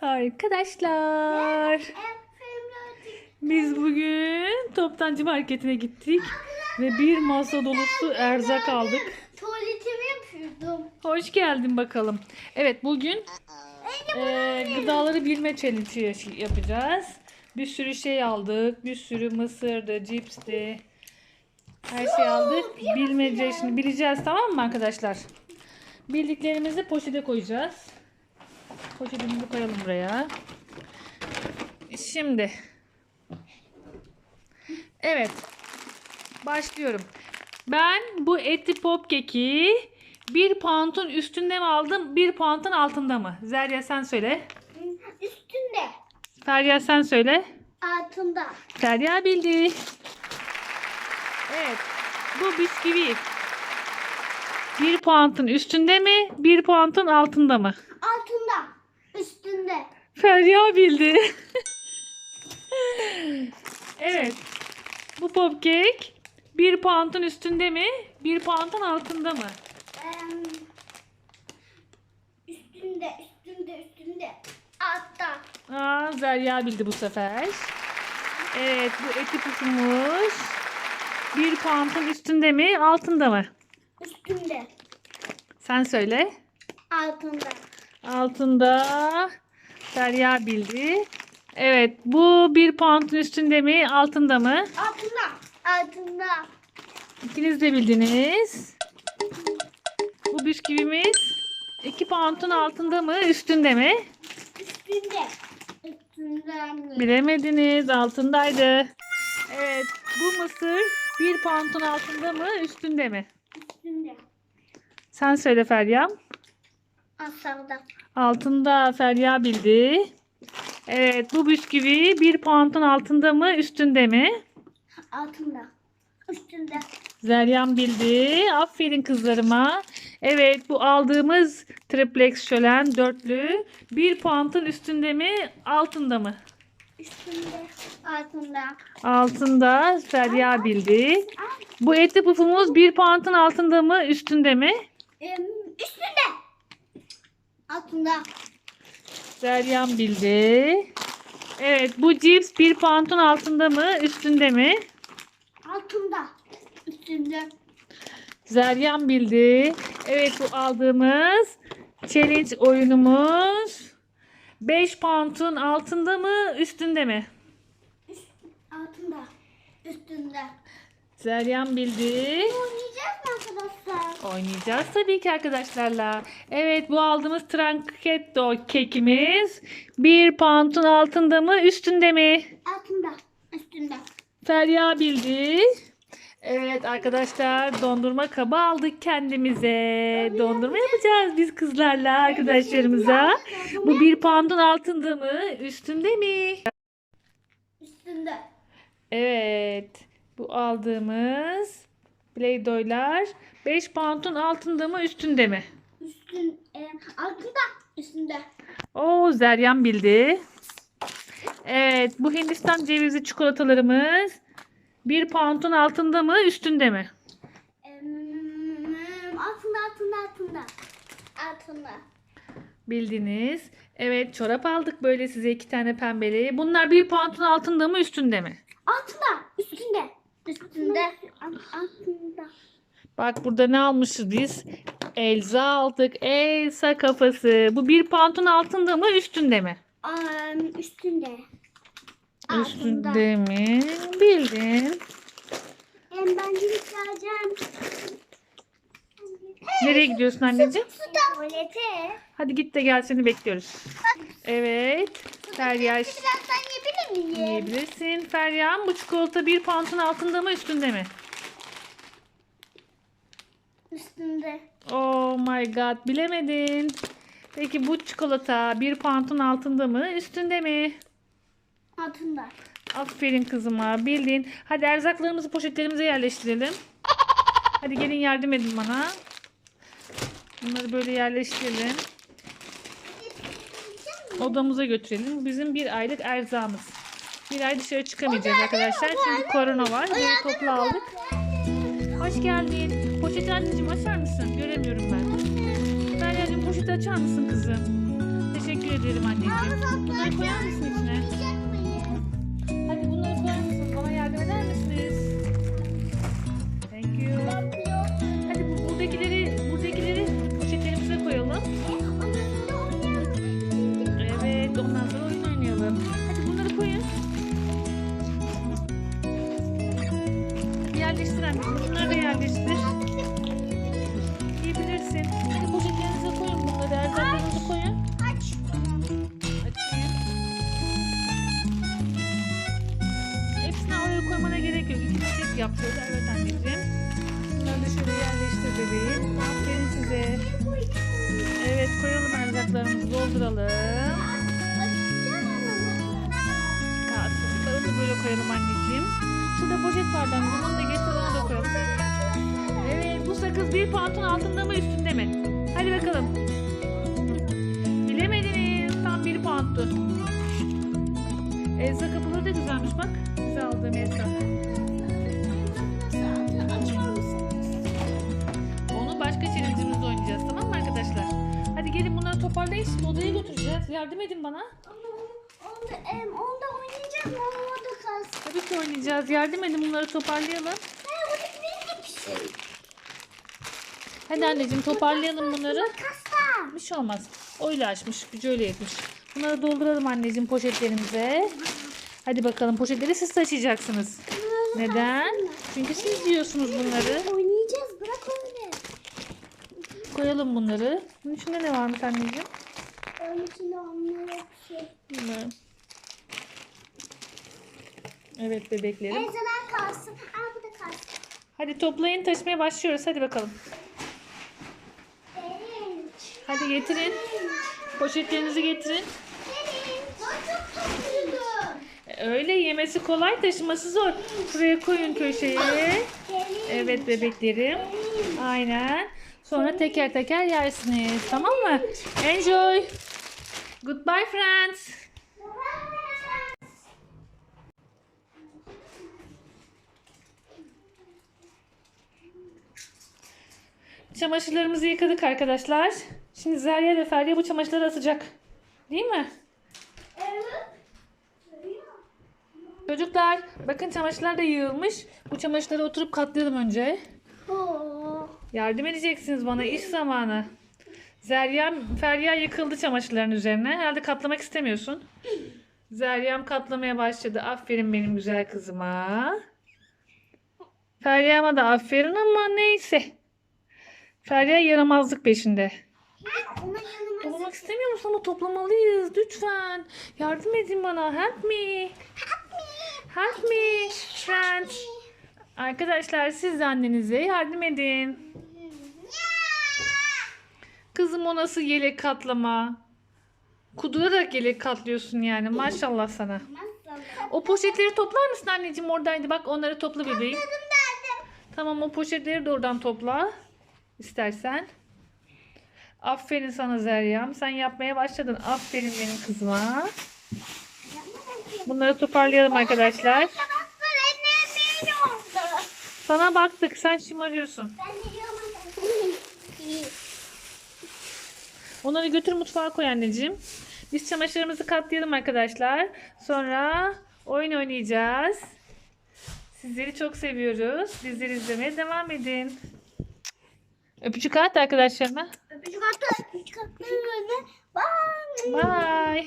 Arkadaşlar biz bugün toptancı marketine gittik ve bir masa dolusu erzak aldık. Tuvaletimi yapıyordum. Hoş geldin bakalım. Evet bugün eee, gıdaları bilme challenge yapacağız. Bir sürü şey aldık. Bir sürü mısırdı, cipsti. Her şey aldık. Bilmece şimdi bileceğiz tamam mı arkadaşlar? Bildiklerimizi poşete koyacağız. Poşetimizi koyalım buraya. Şimdi. Evet. Başlıyorum. Ben bu eti pop keki bir pound'un üstünde mi aldım, bir pound'un altında mı? Zerya sen söyle. Üstünde. Ferya sen söyle. Altında. Derya bildi. Evet. Bu bisküvi. Bir pound'un üstünde mi? Bir pound'un altında mı? Altında. Üstünde. Ferya bildi. evet. Bu popcake bir pound'un üstünde mi? Bir pound'un altında mı? Em, üstünde. Üstünde. Üstünde. Altta. Aa, Zerya bildi bu sefer. Evet bu eti pufumuz. Bir pound'un üstünde mi? Altında mı? Üstünde. Sen söyle. Altında. Altında Derya bildi. Evet bu bir pound'un üstünde mi altında mı? Altında. Altında. İkiniz de bildiniz. Bu bisküvimiz iki pound'un altında mı üstünde mi? Üstünde. Üstünde. Bilemediniz altındaydı. Evet bu mısır bir pound'un altında mı üstünde mi? Üstünde. Sen söyle Feryam. Aşağıda. Altında Ferya bildi. Evet bu bisküvi bir pound'un altında mı üstünde mi? Altında. Üstünde. Zeryam bildi. Aferin kızlarıma. Evet bu aldığımız triplex şölen dörtlü bir pound'un üstünde mi altında mı? Üstünde. Altında. Altında Ferya bildi. Bu etli pufumuz bir pound'un altında mı üstünde mi? Üstünde. Altında. Zeryam bildi. Evet bu cips bir pound'un altında mı üstünde mi? Altında. Üstünde. Zeryam bildi. Evet bu aldığımız challenge oyunumuz 5 pound'un altında mı üstünde mi? Altında. Üstünde. Zeryam bildi. Oynayacağız mı arkadaşlar? Oynayacağız tabii ki arkadaşlarla. Evet bu aldığımız tranketto kekimiz 1 pound'un altında mı üstünde mi? Altında. Üstünde. Ferya bildi. Evet arkadaşlar dondurma kabı aldık kendimize. Dondurma yapacağız biz kızlarla arkadaşlarımıza. Bu bir pound'un altında mı üstünde mi? Üstünde. Evet bu aldığımız Play-Doh'lar 5 pound'un altında mı üstünde mi? Üstün. em, altında. Üstünde. Oo Zeryan bildi. Evet bu Hindistan cevizi çikolatalarımız 1 pound'un altında mı üstünde mi? Altında. Altında. Altında. Altında. Bildiniz. Evet çorap aldık böyle size iki tane pembeli. Bunlar 1 pound'un altında mı üstünde mi? Altında. Üstünde. Altında. Bak burada ne almışız biz? Elza aldık. Elsa kafası. Bu 1 pound'un altında mı üstünde mi? Em, üstünde. Altında. Üstünde mi? Bildin. Em, ben gidip geleceğim. Nereye gidiyorsun anneciğim? Tuvalete. Hadi git de gel seni bekliyoruz. Evet. Ferya Birazdan yiyebilir miyim? yiyebilirsin. Feryam bu çikolata 1 pound'un altında mı üstünde mi? Üstünde. Oh my god bilemedin. Peki bu çikolata 1 pound'un altında mı üstünde mi? Altında. Aferin kızıma bildin. Hadi erzaklarımızı poşetlerimize yerleştirelim. Hadi gelin yardım edin bana. Bunları böyle yerleştirelim. Odamıza götürelim. Bizim bir aylık erzağımız. Bir ay dışarı çıkamayacağız arkadaşlar. Çünkü korona var. Böyle toplu aldık. Hoş geldin. Poşeti anneciğim açar mısın? Göremiyorum ben. Meryem'cim poşeti açar mısın kızım? Teşekkür ederim anneciğim. Bunları koyar mısın içine? Yerleştir anneciğim. Bunları da yerleştir. Yiyebilirsin. Hadi poşetlerinize koyun bunları. Erzaklarınızı koyun. Aç. Açayım. Hepsini oraya koymana gerek yok. İki paket yapacağız. Evet anneciğim. Bunları da şöyle yerleştir bebeğim. Aferin size. Evet koyalım erzaklarımızı dolduralım. Kasıkları da böyle koyalım anneciğim. Şurada poşet vardı. Onu da Evet bu sakız bir pantun altında mı üstünde mi? Hadi bakalım. Bilemediniz. Tam bir pantun. Elsa kapıları da güzelmiş bak. Size aldığım Elsa. Onu başka challenge'ımızda oynayacağız tamam mı arkadaşlar? Hadi gelin bunları toparlayın şimdi odaya götüreceğiz. Yardım edin bana. Onda, onda oynayacağım ama orada kalsın. Tabii ki oynayacağız. Yardım edin bunları toparlayalım. Ha, orada benim bir şey. Hadi anneciğim toparlayalım bunları. Kasta. Bir şey olmaz. Öyle açmış. Gücü öyle yetmiş. Bunları dolduralım anneciğim poşetlerimize. Hadi bakalım poşetleri siz taşıyacaksınız. Neden? Çünkü siz yiyorsunuz bunları. Oynayacağız bırak öyle. Koyalım bunları. Bunun içinde ne varmış anneciğim? Onun içinde onlara bir şey. Bilmiyorum. Evet bebeklerim. Kalsın. Da kalsın. Hadi toplayın taşımaya başlıyoruz. Hadi bakalım. Hadi getirin. Poşetlerinizi getirin. E, Öyle yemesi kolay taşıması zor. Şuraya koyun köşeye. Evet bebeklerim. Aynen. Sonra teker teker yersiniz. Tamam mı? Enjoy. Goodbye friends. Çamaşırlarımızı yıkadık arkadaşlar. Şimdi Zerya ve Ferya bu çamaşırları asacak. Değil mi? Evet. Çocuklar bakın çamaşırlar da yığılmış. Bu çamaşırları oturup katlayalım önce. Yardım edeceksiniz bana iş zamanı. Zeryam, Ferya yıkıldı çamaşırların üzerine. Herhalde katlamak istemiyorsun. Zeryam katlamaya başladı. Aferin benim güzel kızıma. Ferya'ma da aferin ama neyse. Ferya yaramazlık peşinde. Toplamak istemiyor musun ama toplamalıyız. Lütfen. Yardım edin bana. Help me. Help me. Friends. Arkadaşlar siz de annenize yardım edin. Kızım o nasıl yelek katlama? Kudurarak yelek katlıyorsun yani. Maşallah sana. O poşetleri toplar mısın anneciğim oradaydı. Bak onları topla bebeğim. Tamam o poşetleri de oradan topla. İstersen. Aferin sana Zeryam. Sen yapmaya başladın. Aferin benim kızıma. Bunları toparlayalım arkadaşlar. Sana baktık. Sen şımarıyorsun. Onları götür mutfağa koy anneciğim. Biz çamaşırımızı katlayalım arkadaşlar. Sonra oyun oynayacağız. Sizleri çok seviyoruz. Bizleri izlemeye devam edin. Öpücük at arkadaşlarıma. Öpücük attı. Öpücük attı. Bye. Bye.